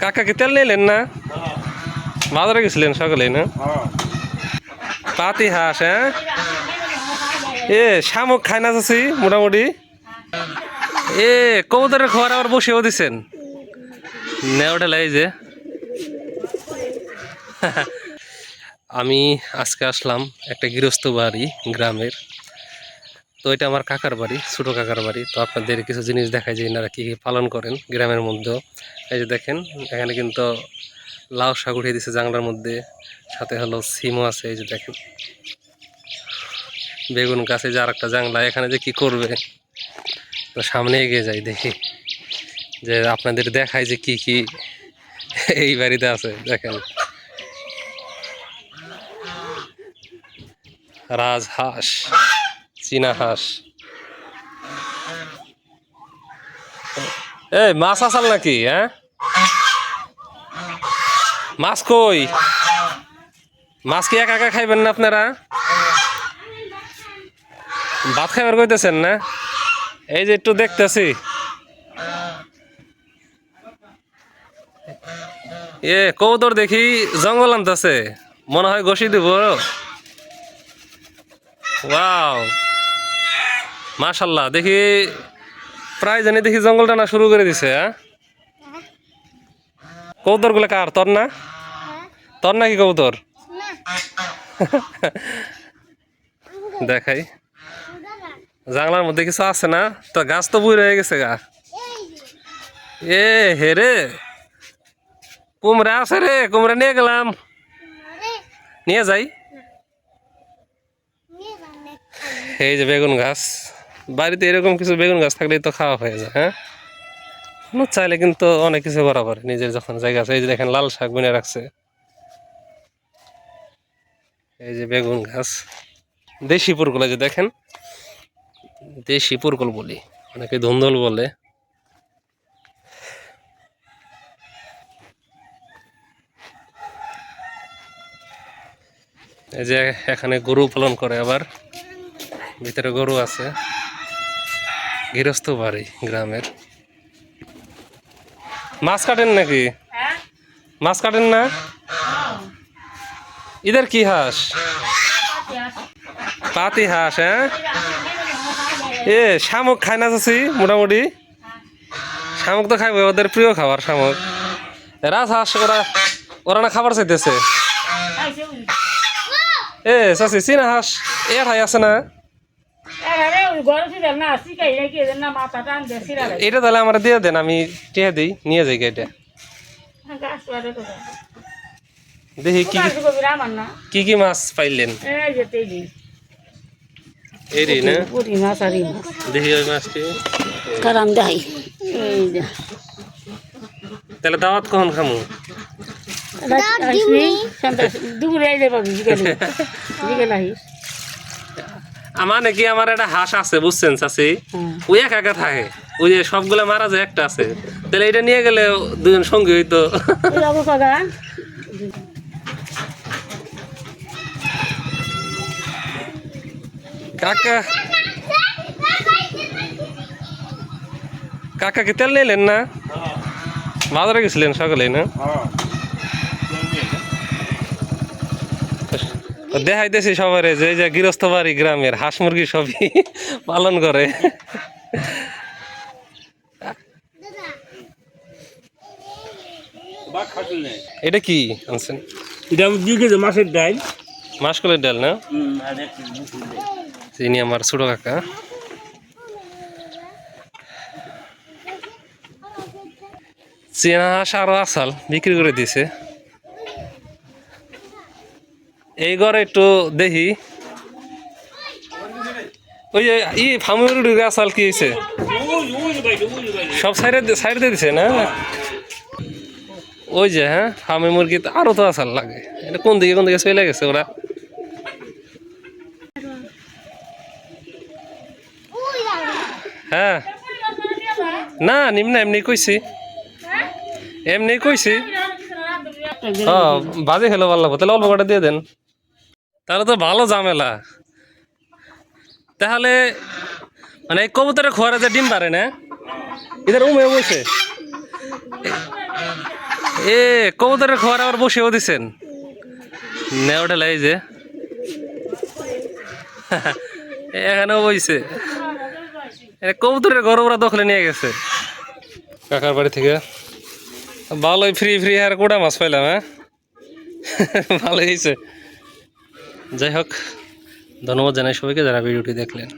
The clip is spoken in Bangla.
কাকা কি তেল নিলেন না? বাজারে গেছিলেন সকালে না? পাতি হাঁস হ্যাঁ? এ, শামুক খায় না চাষি মোটামুটি? এ, কবুতরের খবর আবার বসেও দিছেন। নেওয়াটা এই যে। আমি আজকে আসলাম একটা গৃহস্থ বাড়ি, গ্রামের। তো এটা আমার কাকার বাড়ি, ছোটো কাকার বাড়ি। তো আপনাদের কিছু জিনিস দেখায় যে এনারা কী কী পালন করেন গ্রামের মধ্যেও এই যে দেখেন, এখানে কিন্তু লাউ শাক উঠিয়ে দিছে জাংলার মধ্যে। সাথে হলো সিমও আছে, এই যে দেখেন। বেগুন গাছে যে আর একটা জাংলা এখানে যে কি করবে? তো সামনে এগিয়ে যাই দেখি। যে আপনাদের দেখায় যে কি কি এই বাড়িতে আছে, দেখেন। রাজহাঁস। চীনা হাঁস। এই, মাছ আসাল নাকি হ্যাঁ? মাছ কই? মাছ কি একা একা খাইবেন না আপনারা? ভাত খাইবার কইতেছেন না? এই যে একটু দেখতেছি। এ কৌতর দেখি জঙ্গল আনতেছে। মনে হয় ঘষি দিব। ওয়াও। মাশাল্লাহ দেখি প্রায় জানি দেখি জঙ্গল টানা শুরু করে দিছে হ্যাঁ? কৌতরগুলো কার? তোর না? তোর নাকি কৌতর দেখাই। জানলার মধ্যে কিছু আছে না? তো গাছ তো বুড়ি হয়ে গেছে গা। এ হে রে কুমড়া আছে রে কুমড়া নিয়ে গেলাম। নিয়ে যাই। এই যে বেগুন গাছ। বাড়িতে এরকম কিছু বেগুন গাছ থাকলেই তো খাওয়া হয়ে যায় হ্যাঁ? চাইলে কিন্তু অনেক কিছু করা পারে, নিজের যখন জায়গা আছে, এই যে দেখেন লাল শাক বুনে রাখছে। এই যে বেগুন গাছ, দেশি পুরগুলো যে দেখেন, দেশি পুরকল বলি, অনেকে ধুন্দল বলে। এই যে এখানে গরু পালন করে আবার, ভিতরে গরু আছে। গৃহস্থ বাড়ি, গ্রামের। মাছ কাটেন নাকি? মাছ কাটেন না? ইধার কি হাঁস? পাতি হাঁস হ্যাঁ? এ, শামুক খায় না চাষি মোটামুটি? শামুক তো খাইবে, ওদের প্রিয় খাবার শামুক। রাজ হাঁস, ওরা ওরা না খাবার চাইতেছে। এ চাষি চিনা হাঁস, এ ঠাই আছে না? এটা তাহলে আমরা দিয়ে দেন আমি টিয়া দিই নিয়ে যাই এটা। দেখি কি কি- কি মাছ পাইলেন? দেখি ওই মাছটি। দেখাই। তাহলে দাওয়াত কখন খামু? দুপুরে আইলে পাবি বিকেলে। বিকেলে আহিস আমার নাকি আমার একটা হাঁস আছে বুঝছেন চাষি হ্যাঁ। ওই একা একা থাকে। ওই যে সবগুলা মারা যায় একটা আছে। তাহলে এটা নিয়ে গেলে দুজন সঙ্গী হইতো। কাকা কাকা কি তেল নিলেন না? বাজারে গেছিলেন সকালে না? দেখাইতেছি সবারে যে যে গৃহস্থ বাড়ি গ্রামের হাঁস মুরগি সবই পালন করে। এটা কি আনছেন? এটা দুই কেজি মাছের ডাল। মাসকলের ডাল না? তিনি আমার ছোট কাকা। চেনা হাঁস আরও আসাল বিক্রি করে দিছে এই ঘরে একটু দেখি। ওই যে ই ফার্মের আসাল কি হয়েছে সব সাইডে সাইড দিয়ে দিছে না? ওই যে হ্যাঁ ফার্মে মুরগি আরও তো আসাল লাগে। এটা কোন দিকে কোন দিকে চলে গেছে ওরা? হ্যাঁ। না নিম্ন এমনি কইছি। এমনি কইছি। হ্যাঁ। বাজে খেলো ভালো লাগবো তাহলে অল্প কটা দিয়ে দেন। তাহলে তো ভালো ঝামেলা। তাহলে মানে এই কবুতরের খোয়ারে যে ডিম পারে না এদের উমে বসে। এ কবুতরের খবর আবার বসেও দিছেন। নেওয়াটা লাই যে। এখানেও বইছে। কবুতরের ঘর ওরা দখলে নিয়ে গেছে। কাকার বাড়ি থেকে। ভালোই ফ্রি ফ্রি আর কোটা মাছ পাইলাম হ্যাঁ? ভালোই হয়েছে যাই হোক ধন্যবাদ জানাই সবাইকে যারা ভিডিওটি দেখলেন।